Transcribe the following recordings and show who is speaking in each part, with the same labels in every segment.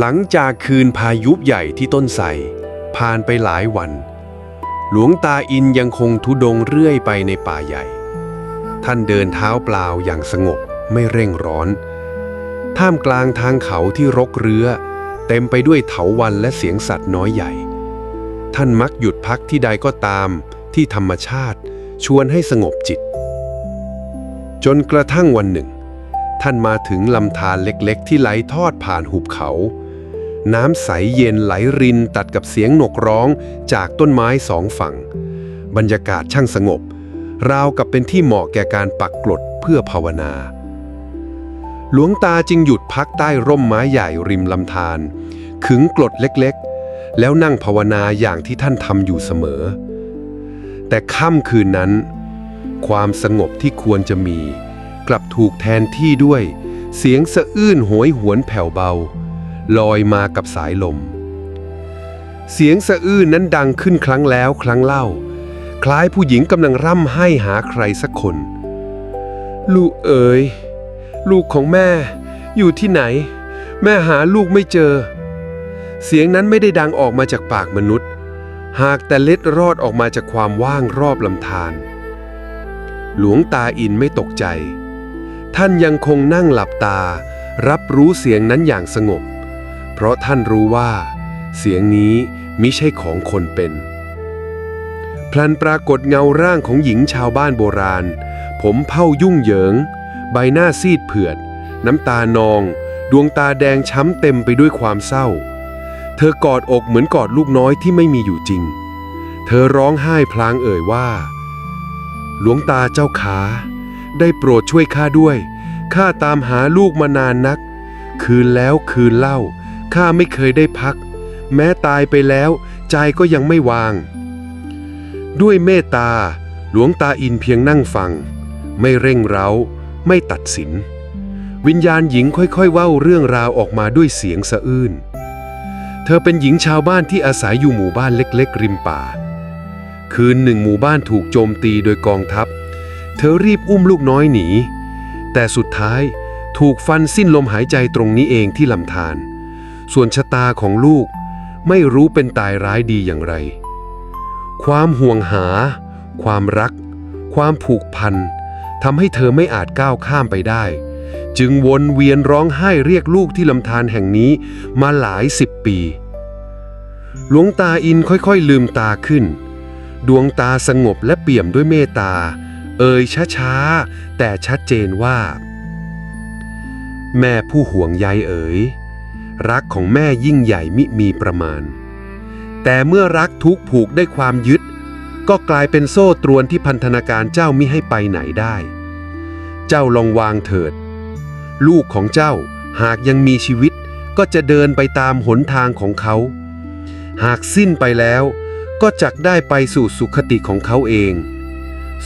Speaker 1: หลังจากคืนพายุใหญ่ที่ต้นไทรผ่านไปหลายวัน หลวงตาอินยังคงทุดงเรื่อยไปในป่าใหญ่ ท่านเดินเท้าเปล่าอย่างสงบไม่เร่งร้อน ท่ามกลางทางเขาที่รกเรื้อ เต็มไปด้วยเถาวันและเสียงสัตว์น้อยใหญ่ ท่านมักหยุดพักที่ใดก็ตามที่ธรรมชาติชวนให้สงบจิต จนกระทั่งวันหนึ่ง ท่านมาถึงลำธารเล็กๆ ที่ไหลทอดผ่านหุบเขา น้ำใสเย็นไหลรินตัดกับเสียงนกร้องจากต้นไม้สองฝั่ง บรรยากาศช่างสงบ ราวกับเป็นที่เหมาะแก่การปักกลดเพื่อภาวนา หลวงตาจึงหยุดพักใต้ร่มไม้ใหญ่ริมลำธารขึงกลดเล็กๆ แล้วนั่งภาวนาอย่างที่ท่านทำอยู่เสมอ แต่ค่ำคืนนั้น ความสงบที่ควรจะมี กลับถูกแทนที่ด้วย เสียงสะอื้นโหยหวนแผ่วเบา ลอยมากับสายลม เสียงสะอื้นนั้นดังขึ้นครั้งแล้วครั้งเล่า คล้ายผู้หญิงกำลังร่ำไห้หาใครสักคน ลูกเอ๋ยลูกของแม่อยู่ที่ไหน แม่หาลูกไม่เจอ เสียงนั้นไม่ได้ดังออกมาจากปากมนุษย์ หากแต่เล็ดรอดออกมาจากความว่างรอบลำธาร หลวงตาอินไม่ตกใจ ท่านยังคงนั่งหลับตา รับรู้เสียงนั้นอย่างสงบ เพราะท่านรู้ว่า เสียงนี้มิใช่ของคนเป็น พลันปรากฏเงาร่างของหญิงชาวบ้านโบราณ ผมเผ้ายุ่งเหยิง ใบหน้าซีดเผือด น้ำตานอง ดวงตาแดงช้ำเต็มไปด้วยความเศร้า เธอกอดอกเหมือนกอดลูกน้อยที่ไม่มีอยู่จริง เธอร้องไห้พลางเอ่ยว่า หลวงตาเจ้าขา ได้โปรดช่วยข้าด้วย ข้าตามหาลูกมานานนัก คืนแล้วคืนเล่า ข้าไม่เคยได้พัก แม้ตายไปแล้ว ใจก็ยังไม่วาง ด้วยเมตตา หลวงตาอินเพียงนั่งฟัง ไม่เร่งเร้า ไม่ตัดสิน วิญญาณหญิงค่อยๆเว้าเรื่องราวออกมาด้วยเสียงสะอื้น เธอเป็นหญิงชาวบ้านที่อาศัยอยู่หมู่บ้านเล็กๆ ริมป่า คืนหนึ่งหมู่บ้านถูกโจมตีโดยกองทัพ เธอรีบอุ้มลูกน้อยหนี แต่สุดท้ายถูกฟันสิ้นลมหายใจตรงนี้เองที่ลำธารส่วนชะตาของลูกไม่รู้เป็นตายร้ายดีอย่างไร ความห่วงหา ความรัก ความผูกพันทำให้เธอไม่อาจก้าวข้ามไปได้ จึงวนเวียนร้องไห้เรียกลูกที่ลำธารแห่งนี้มาหลายสิบปี หลวงตาอินค่อยๆลืมตาขึ้น ดวงตาสงบและเปี่ยมด้วยเมตตา เอ่ยช้าๆ แต่ชัดเจนว่า แม่ผู้ห่วงใยเอ๋ย รักของแม่ยิ่งใหญ่มิมีประมาณ แต่เมื่อรักทุกผูกได้ความยึด ก็กลายเป็นโซ่ตรวนที่พันธนาการเจ้ามิให้ไปไหนได้ เจ้าลองวางเถิด ลูกของเจ้าหากยังมีชีวิตก็จะเดินไปตามหนทางของเขา หากสิ้นไปแล้ว ก็จักได้ไปสู่สุขติของเขาเอง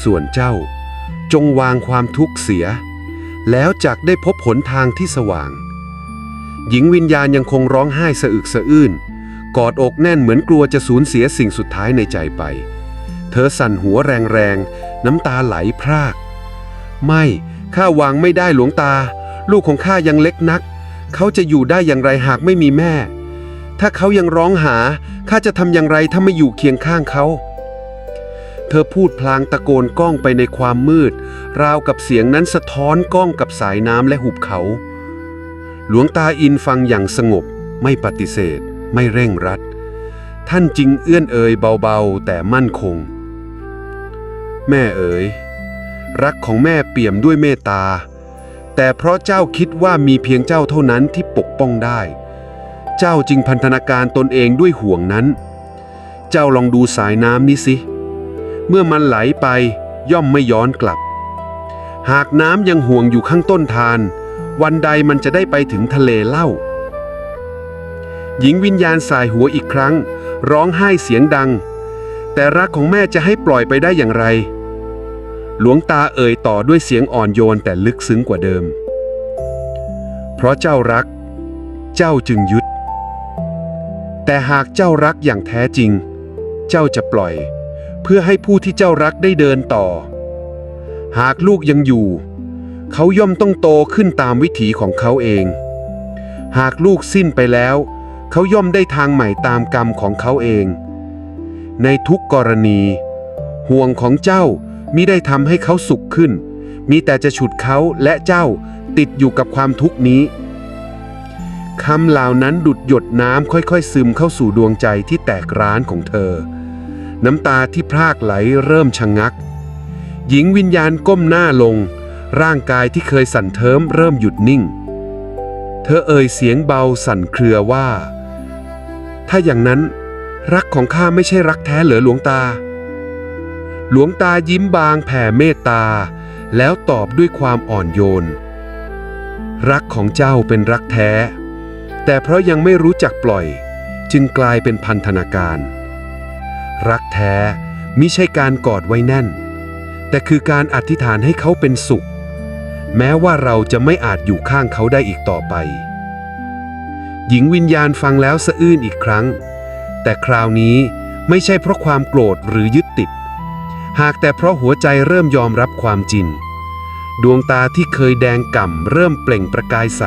Speaker 1: ส่วนเจ้าจงวางความทุกข์เสีย แล้วจักได้พบหนทางที่สว่าง หญิงวิญญาณยังคงร้องไห้สะอึกสะอื้น กอดอกแน่นเหมือนกลัวจะสูญเสียสิ่งสุดท้ายในใจไป เธอสั่นหัวแรงๆ น้ำตาไหลพราก ไม่ข้าวางไม่ได้หลวงตา ลูกของข้ายังเล็กนัก เขาจะอยู่ได้อย่างไรหากไม่มีแม่ ถ้าเขายังร้องหา ข้าจะทำอย่างไรถ้าไม่อยู่เคียงข้างเขา เธอพูดพลางตะโกนก้องไปในความมืด ราวกับเสียงนั้นสะท้อนก้องกับสายน้ำและหุบเขา หลวงตาอินฟังอย่างสงบ ไม่ปฏิเสธ ไม่เร่งรัด ท่านจึงเอื้อนเอ่ยเบาๆ แต่มั่นคง แม่เอ๋ยรักของแม่เปี่ยมด้วยเมตตา แต่เพราะเจ้าคิดว่ามีเพียงเจ้าเท่านั้นที่ปกป้องได้ เจ้าจึงพันธนาการตนเองด้วยห่วงนั้น เจ้าลองดูสายน้ำนี้สิ เมื่อมันไหลไปย่อมไม่ย้อนกลับ หากน้ำยังห่วงอยู่ข้างต้นทาน วันใดมันจะได้ไปถึงทะเลเล่า หญิงวิญญาณสายหัวอีกครั้ง ร้องไห้เสียงดัง แต่รักของแม่จะให้ปล่อยไปได้อย่างไร หลวงตาเอ่ยต่อด้วยเสียงอ่อนโยนแต่ลึกซึ้งกว่าเดิม เพราะเจ้ารัก เจ้าจึงยึด แต่หากเจ้ารักอย่างแท้จริง เจ้าจะปล่อย เพื่อให้ผู้ที่เจ้ารักได้เดินต่อ หากลูกยังอยู่ เขาย่อมต้องโตขึ้นตามวิถีของเขาเอง หากลูกสิ้นไปแล้ว เขาย่อมได้ทางใหม่ตามกรรมของเขาเอง ในทุกกรณี ห่วงของเจ้ามิได้ทำให้เขาสุขขึ้น มีแต่จะฉุดเขาและเจ้าติดอยู่กับความทุกข์นี้ คำเหล่านั้นดุดหยดน้ำค่อยๆ ซึมเข้าสู่ดวงใจที่แตกร้านของเธอ น้ำตาที่พรากไหลเริ่มชะงงัก หญิงวิญญาณก้มหน้าลง ร่างกายที่เคยสั่นเทิมเริ่มหยุดนิ่ง เธอเอ่ยเสียงเบาสั่นเครือว่า ถ้าอย่างนั้น รักของข้าไม่ใช่รักแท้เหรอหลวงตา หลวงตายิ้มบางแผ่เมตตา แล้วตอบด้วยความอ่อนโยน รักของเจ้าเป็นรักแท้ แต่เพราะยังไม่รู้จักปล่อย จึงกลายเป็นพันธนาการ รักแท้มิใช่การกอดไว้แน่น แต่คือการอธิษฐานให้เขาเป็นสุข แม้ว่าเราจะไม่อาจอยู่ข้างเขาได้อีกต่อไป หญิงวิญญาณฟังแล้วสะอื้นอีกครั้ง แต่คราวนี้ไม่ใช่เพราะความโกรธหรือยึดติด หากแต่เพราะหัวใจเริ่มยอมรับความจริงดวงตาที่เคยแดงก่ำเริ่มเปล่งประกายใส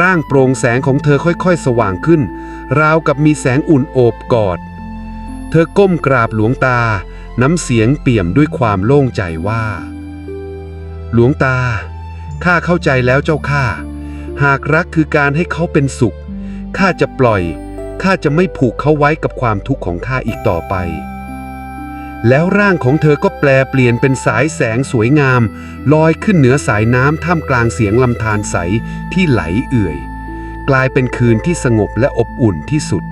Speaker 1: ร่างโปร่งแสงของเธอค่อยๆ สว่างขึ้น ราวกับมีแสงอุ่นโอบกอด เธอก้มกราบหลวงตา น้ำเสียงเปี่ยมด้วยความโล่งใจว่า หลวงตา ข้าเข้าใจแล้วเจ้าข้า หากรักคือการให้เขาเป็นสุข ข้าจะปล่อย ข้าจะไม่ผูกเขาไว้กับความทุกข์ของข้าอีกต่อไป แล้วร่างของเธอก็แปลเปลี่ยนเป็นสายแสงสวยงาม ลอยขึ้นเหนือสายน้ำท่ามกลางเสียงลำธารใสที่ไหลเอื่อย กลายเป็นคืนที่สงบและอบอุ่นที่สุด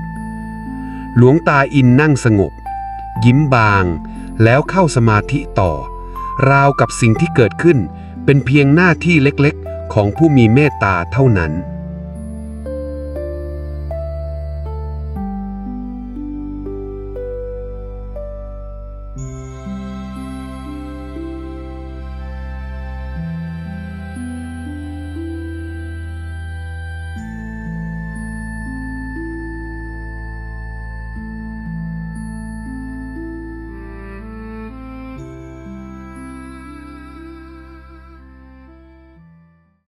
Speaker 1: หลวงตาอินนั่งสงบ ยิ้มบาง แล้วเข้าสมาธิต่อ ราวกับสิ่งที่เกิดขึ้น เป็นเพียงหน้าที่เล็กๆ ของผู้มีเมตตาเท่านั้น